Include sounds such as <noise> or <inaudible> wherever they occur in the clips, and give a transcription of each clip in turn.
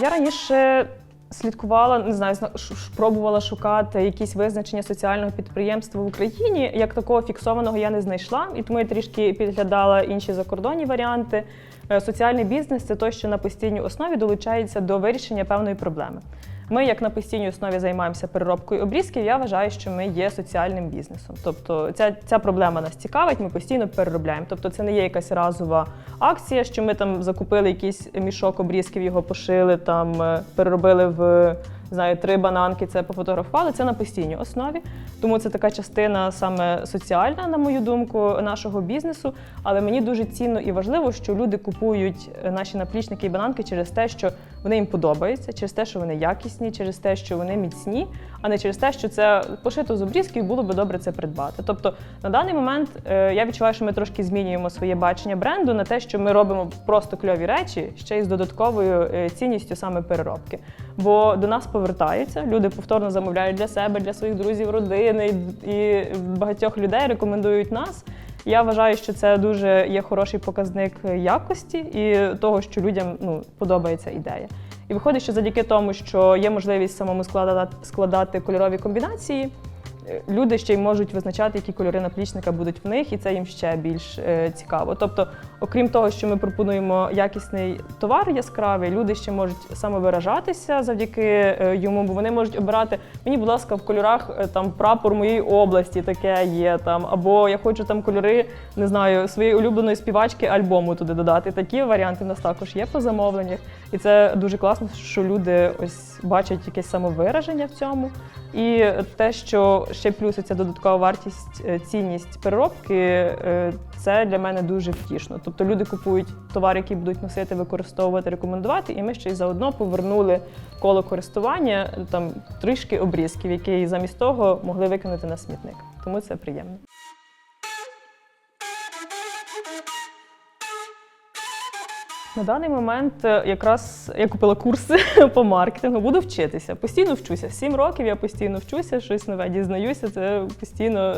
Я раніше слідкувала, не знаю, пробувала шукати якісь визначення соціального підприємства в Україні. Як такого фіксованого я не знайшла, і тому я трішки підглядала інші закордонні варіанти. Е, Соціальний бізнес це той, що на постійній основі долучається до вирішення певної проблеми. Ми, як на постійній основі, займаємося переробкою обрізків. Я вважаю, що ми є соціальним бізнесом. Тобто, ця, ця проблема нас цікавить, ми постійно переробляємо. Тобто, це не є якась разова акція, що ми там закупили якийсь мішок обрізків, його пошили, там е, переробили в знаю, три бананки, це пофотографували. Це на постійній основі. Тому це така частина саме соціальна, на мою думку, нашого бізнесу. Але мені дуже цінно і важливо, що люди купують наші наплічники і бананки через те, що вони їм подобаються, через те, що вони якісні, через те, що вони міцні, а не через те, що це пошито з обрізків, було би добре це придбати. Тобто на даний момент е, я відчуваю, що ми трошки змінюємо своє бачення бренду на те, що ми робимо просто кльові речі ще й з додатковою е, цінністю саме переробки. Бо до нас повертаються, люди повторно замовляють для себе, для своїх друзів, родини і багатьох людей рекомендують нас. Я вважаю, що це дуже є хороший показник якості і того, що людям ну, подобається ідея. І виходить, що завдяки тому, що є можливість самому складати, складати кольорові комбінації, люди ще й можуть визначати, які кольори наплічника будуть в них, і це їм ще більш е, цікаво. Тобто, окрім того, що ми пропонуємо якісний товар яскравий, люди ще можуть самовиражатися завдяки е, йому, бо вони можуть обирати мені, будь ласка, в кольорах е, там прапор моєї області таке є там, або я хочу там кольори, не знаю, своєї улюбленої співачки альбому туди додати. Такі варіанти в нас також є по замовленнях. І це дуже класно, що люди ось бачать якесь самовираження в цьому. І те, що ще плюс ця додаткова вартість, е, цінність переробки, е, це для мене дуже втішно. Тобто люди купують товар, який будуть носити, використовувати, рекомендувати, і ми ще й заодно повернули коло користування там трішки обрізків, які замість того могли викинути на смітник. Тому це приємно. На даний момент е, якраз я купила курси <laughs> по маркетингу, буду вчитися. Постійно вчуся. Сім років я постійно вчуся, щось нове дізнаюся. Це постійно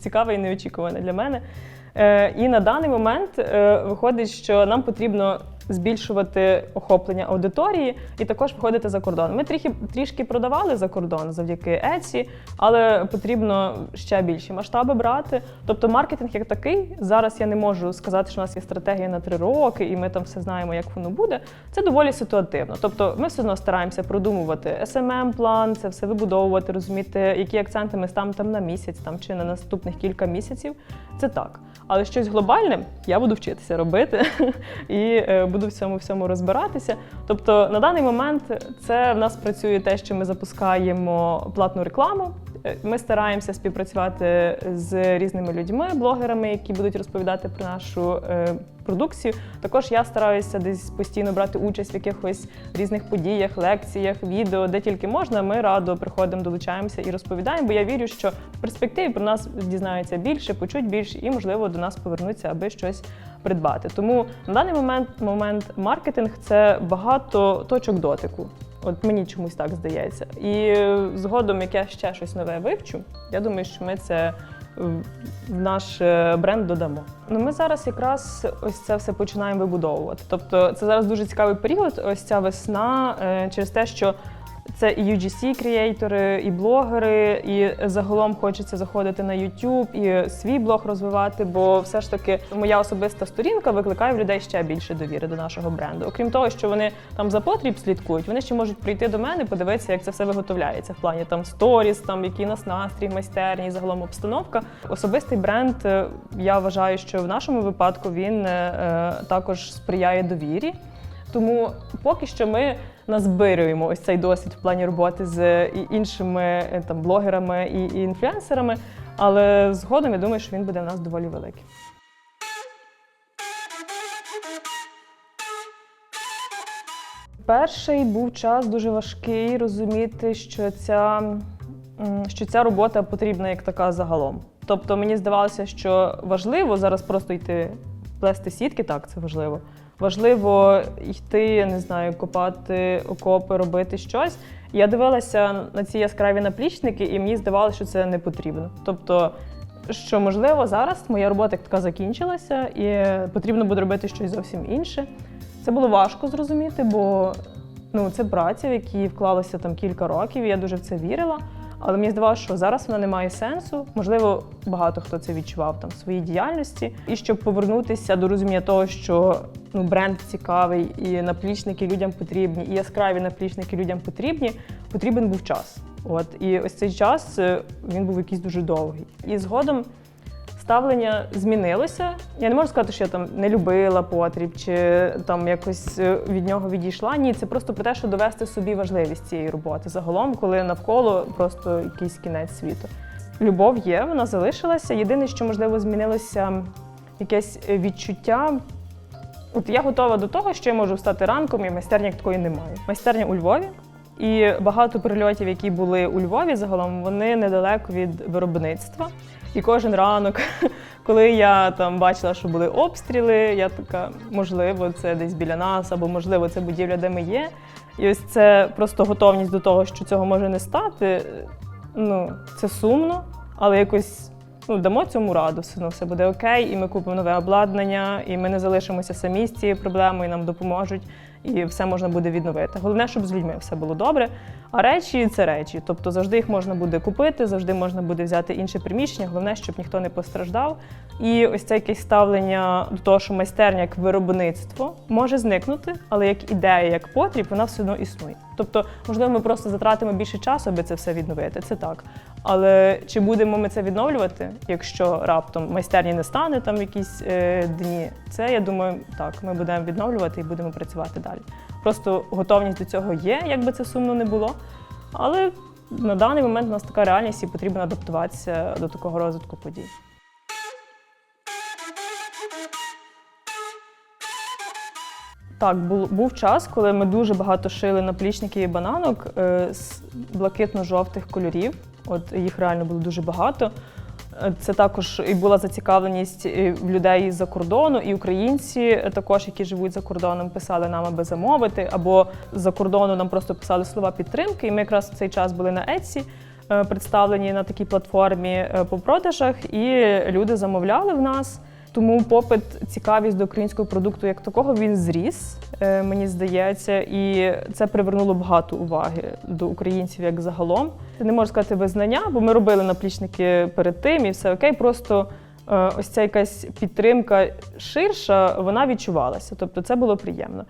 цікаве і неочікуване для мене. Е, І на даний момент е, виходить, що нам потрібно збільшувати охоплення аудиторії і також виходити за кордон. Ми трішки, трішки продавали за кордон завдяки Etsy, але потрібно ще більші масштаби брати. Тобто маркетинг як такий, зараз я не можу сказати, що у нас є стратегія на три роки, і ми там все знаємо, як воно буде. Це доволі ситуативно. Тобто ми все одно стараємося продумувати smm план це все вибудовувати, розуміти, які акценти ми ставимо там на місяць там, чи на наступних кілька місяців. Це так. Але щось глобальне я буду вчитися робити <laughs> і е, буду в цьому всьому розбиратися. Тобто на даний момент це в нас працює те, що ми запускаємо платну рекламу. Е, Ми стараємося співпрацювати з різними людьми, блогерами, які будуть розповідати про нашу е, продукцію. Також я стараюся десь постійно брати участь в якихось різних подіях, лекціях, відео, де тільки можна. Ми радо приходимо, долучаємося і розповідаємо. Бо я вірю, що в перспективі про нас дізнаються більше, почуть більше і, можливо, до нас повернуться, аби щось придбати. Тому на даний момент момент маркетинг це багато точок дотику. От мені чомусь так здається. І е, згодом, як я ще щось нове вивчу, я думаю, що ми це в в наш е, бренд додамо. Ну ми зараз якраз ось це все починаємо вибудовувати. Тобто це зараз дуже цікавий період. Ось ця весна е, через те, що це і UGC креатори, і блогери, і загалом хочеться заходити на YouTube і свій блог розвивати, бо все ж таки моя особиста сторінка викликає в людей ще більше довіри до нашого бренду. Окрім того, що вони там за потріб слідкують, вони ще можуть прийти до мене, подивитися, як це все виготовляється в плані там сторіс, там який у нас настрій, майстерні, загалом обстановка. Особистий бренд, е, я вважаю, що в нашому випадку він е, е, також сприяє довірі. Тому поки що ми назбирюємо ось цей досвід в плані роботи з іншими е, там блогерами і інфлюенсерами. Але згодом я думаю, що він буде в нас доволі великий. Перший був час дуже важкий розуміти, що ця, що ця робота потрібна як така загалом. Тобто мені здавалося, що важливо зараз просто йти плести сітки, так, це важливо. Важливо йти, я не знаю, копати окопи, робити щось. Я дивилася на ці яскраві наплічники, і мені здавалося, що це не потрібно. Тобто, що можливо зараз моя робота як така закінчилася, і потрібно буде робити щось зовсім інше. Це було важко зрозуміти, бо ну, це праця, в які вклалося там кілька років, і я дуже в це вірила. Але мені здавалося, що зараз вона не має сенсу. Можливо, багато хто це відчував там в своїй діяльності. І щоб повернутися до розуміння того, що ну, бренд цікавий, і наплічники людям потрібні, і яскраві наплічники людям потрібні, потрібен був час. От і ось цей час е, він був якийсь дуже довгий. І згодом ставлення змінилося. Я не можу сказати, що я там не любила потріб чи там якось е, від нього відійшла. Ні, це просто про те, що довести собі важливість цієї роботи загалом, коли навколо просто якийсь кінець світу. Любов є, вона залишилася. Єдине, що можливо змінилося якесь е, відчуття. От я готова до того, що я можу встати ранком, і майстерні такої немає. Майстерня у Львові. І багато прильотів, які були у Львові, загалом вони недалеко від виробництва. І кожен ранок, <laughs> коли я там бачила, що були обстріли, я така, можливо, це десь біля нас, або можливо, це будівля, де ми є. І ось це просто готовність до того, що цього може не стати. Ну, це сумно, але якось ну, дамо цьому раду, все одно все буде окей, і ми купимо нове обладнання, і ми не залишимося самі з цією проблемою, і нам допоможуть, і все можна буде відновити. Головне, щоб з людьми все було добре. А речі це речі. Тобто завжди їх можна буде купити, завжди можна буде взяти інше приміщення. Головне, щоб ніхто не постраждав. І ось це якесь ставлення до того, що майстерня як виробництво може зникнути, але як ідея, як потріб, вона все одно існує. Тобто, можливо, ми просто затратимо більше часу, аби це все відновити. Це так. Але чи будемо ми це відновлювати, якщо раптом майстерні не стане там якісь е, дні? Це я думаю, так, ми будемо відновлювати і будемо працювати далі. Просто готовність до цього є, як би це сумно не було. Але на даний момент у нас така реальність і потрібно адаптуватися до такого розвитку подій. Так, був, був час, коли ми дуже багато шили наплічників і бананок е, з блакитно-жовтих кольорів. От їх реально було дуже багато. Е, Це також і була зацікавленість в людей з-за кордону, і українці е, також, які живуть за кордоном, писали нам, аби замовити, або з-за кордону нам просто писали слова підтримки. І ми якраз в цей час були на Etsy, е, представлені на такій платформі е, по продажах, і люди замовляли в нас. Тому попит, цікавість до українського продукту як такого він зріс, е, мені здається, і це привернуло багато уваги до українців як загалом. Не можу сказати визнання, бо ми робили наплічники перед тим і все окей. Просто е, ось ця якась підтримка ширша, вона відчувалася. Тобто це було приємно.